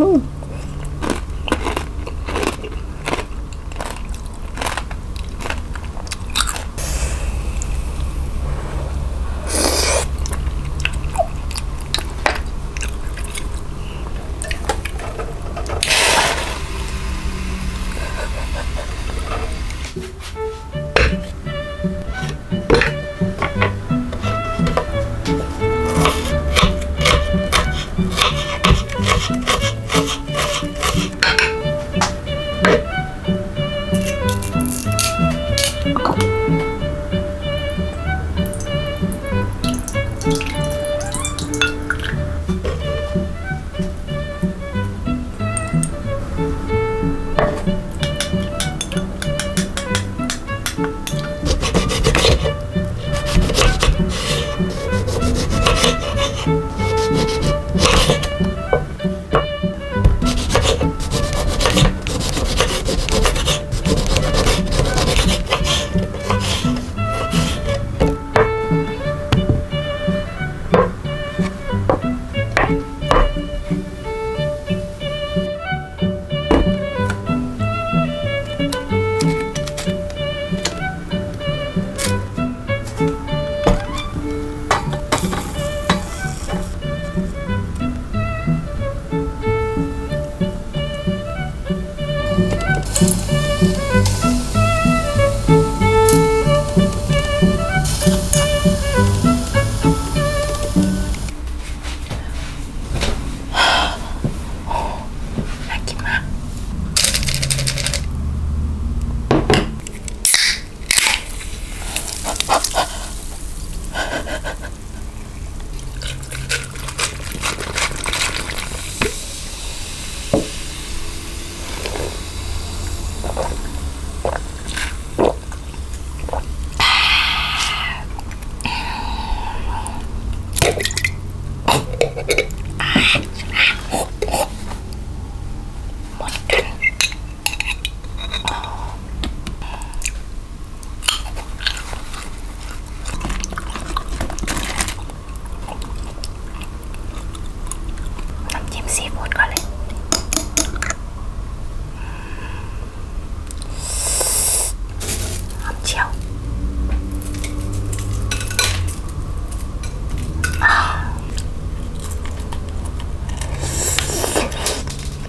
น่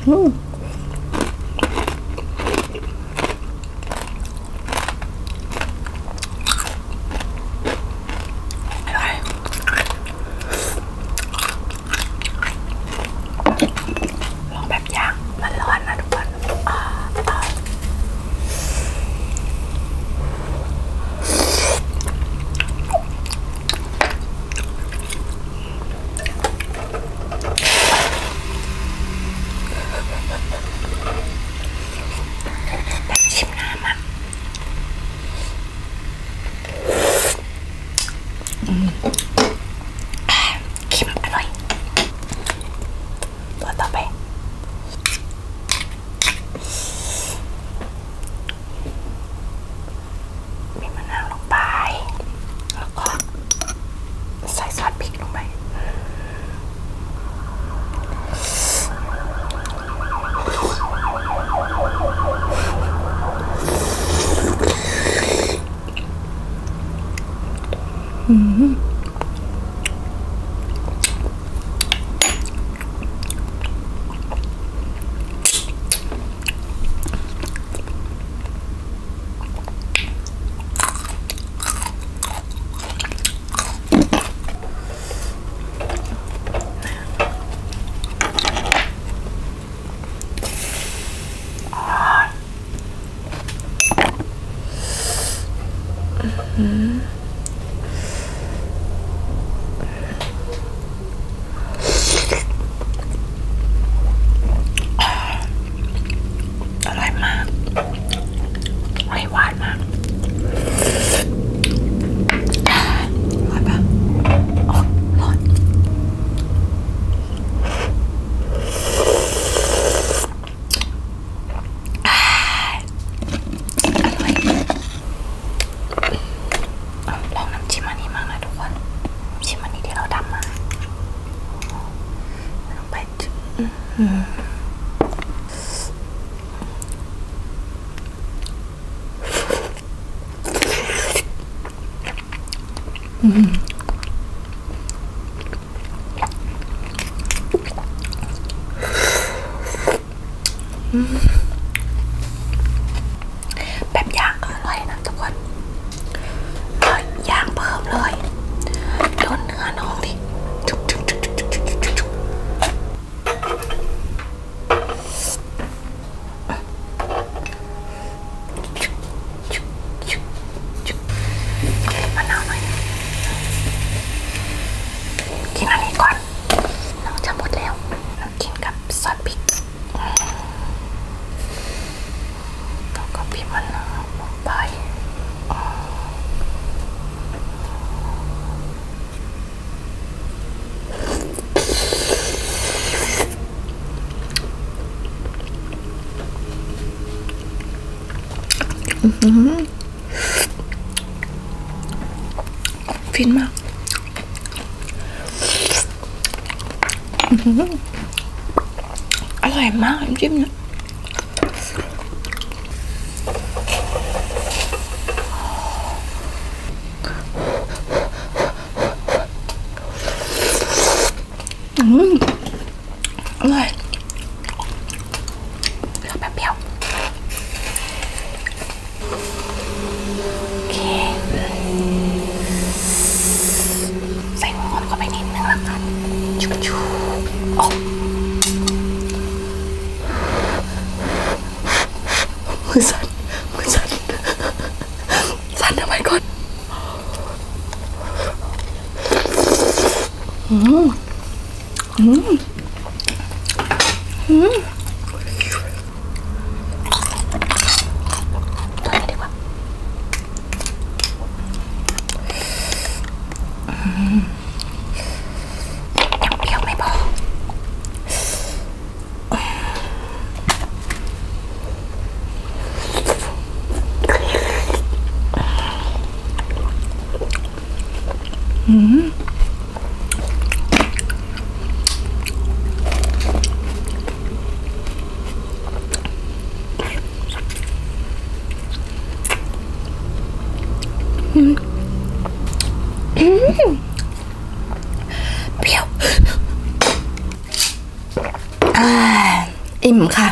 อร่อยลองแบบย่างมันร้อนนะทุกคนอ่าอ่า แบบชิมน้ำอะอืมอ่าเค็มอร่อย ตัวต่อไป มีมะนาวลงไป แล้วก็ใส่ซอสพริกลงไป อ Mm-hmm. ฟินมากอร่อยมากจิ้มเนี่ย my god อืมอืมอืมม อิ่มค่ะ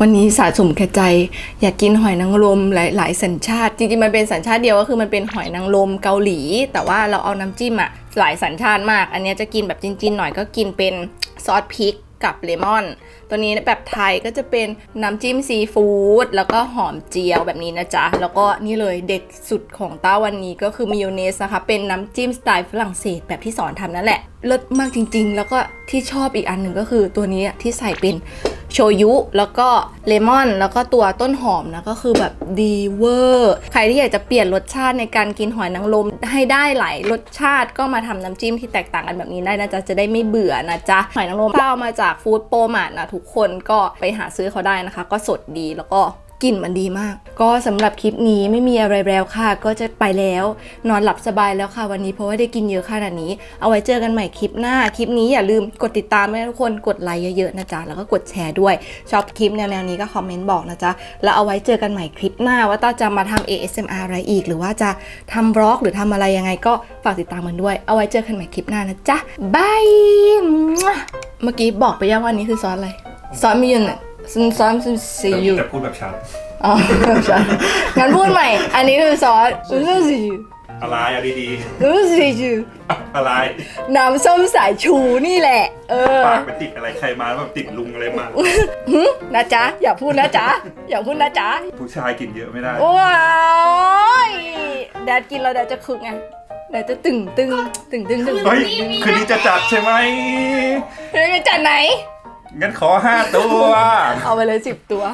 วันนี้สะสมแค่ใจ อยากกินหอยนางรมหลายๆสัญชาติ จริงๆ มันเป็นสัญชาติเดียวก็คือมันเป็นหอยนางรมเกาหลี แต่ว่าเราเอาน้ำจิ้มอะหลายสัญชาติมาก อันนี้จะกินแบบจีนๆหน่อยก็กินเป็นซอสพริกกับเลมอน ตัวนี้แบบไทยก็จะเป็นน้ำจิ้มซีฟู้ดแล้วก็หอมเจียวแบบนี้นะจ๊ะ แล้วก็นี่เลยเด็ดสุดของต้าวันนี้ก็คือมิโยเนสนะคะ เป็นน้ำจิ้มสไตล์ฝรั่งเศสแบบที่สอนทำนั่นแหละเลิศมากจริงๆ แล้วก็ที่ชอบอีกอันหนึ่งก็คือตัวนี้ที่ใส่เป็น โชยุแล้วก็เลมอน แล้วก็ตัวต้นหอมนะก็คือแบบดีเวอร์ใครที่อยากจะเปลี่ยนรสชาติในการกินหอยนางรมให้ได้หลายรสชาติก็มาทำน้ำจิ้มที่แตกต่างกันแบบนี้ได้นะจ๊ะจะได้ไม่เบื่อนะจ๊ะหอยนางรมเอามาจากฟู้ดโปรมาร์ทนะทุกคนก็ไปหาซื้อเขาได้นะคะ ก็สดดีแล้วก็ กลิ่นมันดีมาก ก็สำหรับคลิปนี้ไม่มีอะไรแล้วค่ะ ก็จะไปแล้ว นอนหลับสบายแล้วค่ะวันนี้เพราะว่าได้กินเยอะขนาดนี้ เอาไว้เจอกันใหม่คลิปหน้า คลิปนี้อย่าลืมกดติดตามให้ทุกคนกดไลค์เยอะๆนะจ๊ะ แล้วก็กดแชร์ด้วย ชอบคลิปแนวๆนี้ก็คอมเมนต์บอกนะจ๊ะ แล้วเอาไว้เจอกันใหม่คลิปหน้า ว่าต้าจะมาทำ ASMR อะไรอีก หรือว่าจะทำบล็อกหรือทำอะไรยังไง ก็ฝากติดตามมันด้วย เอาไว้เจอกันใหม่คลิปหน้านะจ๊ะบายเมื่อกี้บอกไปยังว่าอันนี้คือซอสอะไรซอสมิยอนน่ะ ซอสซอสซียูแต่พูดแบบชัดอ๋อใช่งั้นพูดใหม่ อันนี้คือซอสซอสซียูอะไรเอาดีซอสซียูๆอะไรน้ำส้มสายชูนี่แหละ เออ ปากไปติดอะไรใครมาแล้วแบบติดลุงอะไรมานะจ๊ะ อย่าพูดนะจ๊ะ อย่าพูดนะจ๊ะ ผู้ชายกินเยอะไม่ได้ ว้ายแดดกินแล้วแดดจะคึกไงแดดจะตึงตึงตึงตึงตึงเฮ้ยคืนนี้จะจัดใช่ไหมเฮ้ยไปจัดไหน งั้นขอห้าตัว เอาไปเลยสิบตัว